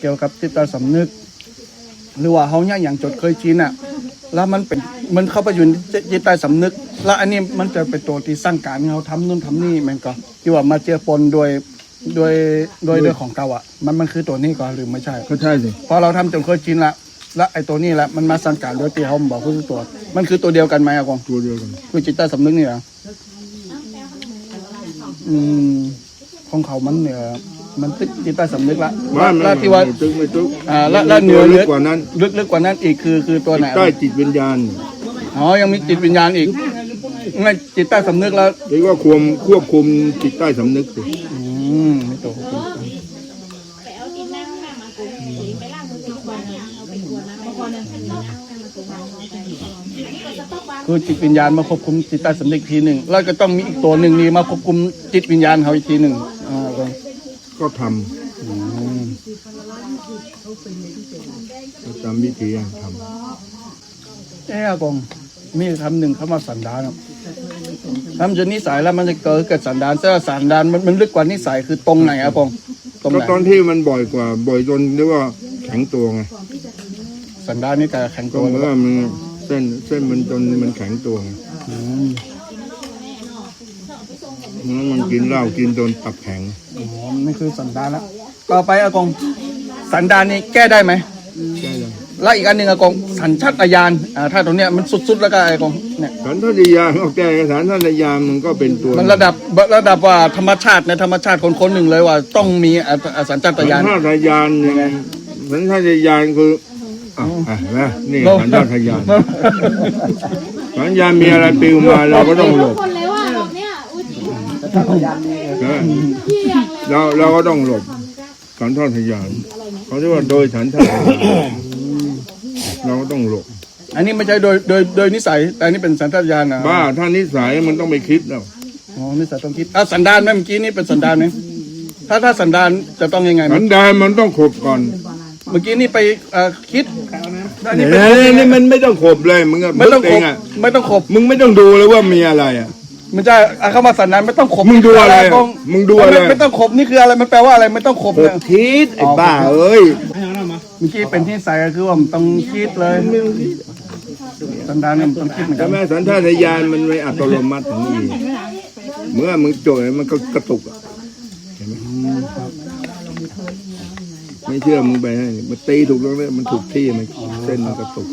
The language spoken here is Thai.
เกี่ยวกับจิตใต้สำนึก หรือว่าเขาเนี่ยอย่างจดเคยชินอะ แล้วมันเป็นมันเข้าไปอยู่ในจิตใต้สำนึก แล้วอันนี้มันจะเป็นตัวที่สร้างการให้เขาทำนู่นทำนี่มันก็ที่ว่ามาเจือปนโดยโดยโดยโดยของเก่าอะ มันมันคือตัวนี้ก่อนหรือไม่ใช่ก็ใช่สิพอเราทำจนเคยชินละแล้วไอ้ตัวนี้แหละมันมาสั่งการโดยที่เขาบอกคือตัว มันคือตัวเดียวกันไหมอะกองตัวเดียวกันคือจิตใต้สำนึกนี่เหรออืมของเขามันเนี่ย มันติดจิตใต้สำนึกละว่ามันแล้วที่ว่าไม่ตึกไม่ตึกอ่าแล้วแล้วเหนือลึเนื้กกว่านั้น ลึกลึกกว่านั้นอีกคือคือตัวไหนใต้จิตวิญญาณอ๋อยังมีจิตวิญญาณอีกงั้นจิตใต้สำนึกแล้วเรียกว่าควบควบคุมจิตใต้สำนึกสิอืมไม่ตัวควบคุมไปเอาดินนั่งหน้ามากูไปล้างมือทุกวันเนี่ยเอาไปกวนน้ำมาก่อนนะคือจิตวิญญาณมาควบคุมจิตใต้สำนึกทีหนึ่งแล้วก็ต้องมีอีกตัวหนึ่งนี่มาควบคุมจิตวิญญาณเขาอีกทีหนึ่งอ่า ก็ก็ทอืมำตามวิธีทเอ๊ะอากงมีคำหนึ่งคำว่าสันดานครับทำจนนิสัยแล้วมันจะเกิดเกิดสันดานแต่ว่าสันดานมันมันลึกกว่านิสัยคือตรงไหนอากงตรงำก็ไหนตอนที่มันบ่อยกว่า บ่อยจนเรียกว่าแข็งตัวไงสันดานนี่แต่แข็งก็ตัวเหมือนว่ามันเส้นเส้นมันจนมันแข็งตัวไงอื มแล้วมันกินเหล้ากินจนตับแข็งอ๋อนี่คือสันดานแล้วต่อไปอากงสันดานนี่แก้ได้ไหมใช่เลยแล้วอีกอันหนึ่งอากงสัญชาตญาณอ่าถ้าตรงเนี้ยมันสุดๆแล้วก็อากงเนี่ยสันทติยานก็แก้สันทติยานมันก็เป็นตัวมันระดับระดับว่าธรรมชาติในธรรมชาติคนคนๆหนึ่งเลยว่า ต้องมีอ่าอ่าสัญชาตสันญาณทติยานยังไงสันทติยานคืออะอะเห็นไหมนี่สันทติยานสัญญาณมีอะไรปลิวมาเราก็ต้องหลบ เราเราก็ต้องหลบสันทติยานเขาเรียกว่าโดยสันทติยานเราก็ต้องหลบ อันนี้ไม่ใช่โดยโดยโดยนิสัย แต่อันนี้เป็นสัญชาตญาณนะบ้าถ้านิสัยมันต้องไปคิดแล้วอ๋อนิสัยต้องคิดอะสันดานไหมเมื่อกี้นี่เป็นสันดานไหมถ้าถ้าสันดานจะต้องยังไงไหมสันดานมันต้องขบก่อน เมื่อกี้นี่ไปเอ่อคิดอันนี้นี่เป็นนี่มันไม่ต้องขบเลยมึงอะไม่ต้องเอขบงอะไม่ต้องขบมึงไม่ต้องดูเลยว่ามีอะไรอะ ไม่ใช่อะเข้ามาสันดานไม่ต้องขบมึงดูอะไรกงมึงดูอะไร ม่ไม่ต้องขบนี่คืออะไรมันแปลว่าอะไรไม่ต้องขบขเนี่บยคิดไอ้บ้าเอ้ยเมื่อกี้เป็นที่ใส่ก็คือว่ามันต้องคิดเลยสันดานเนี่ยมันต้องคิดเหมือนกัใช่นไหมสันทานญาณมันไม่อัตโนมัติของมึงเมื่อมึงโจยมันก็กระตุกอะเห็นไหมไม่เชื่อมึงไปให้มันตีถูกแล้วเนี่ยมันถูกที่มันเส้นมันกระตุก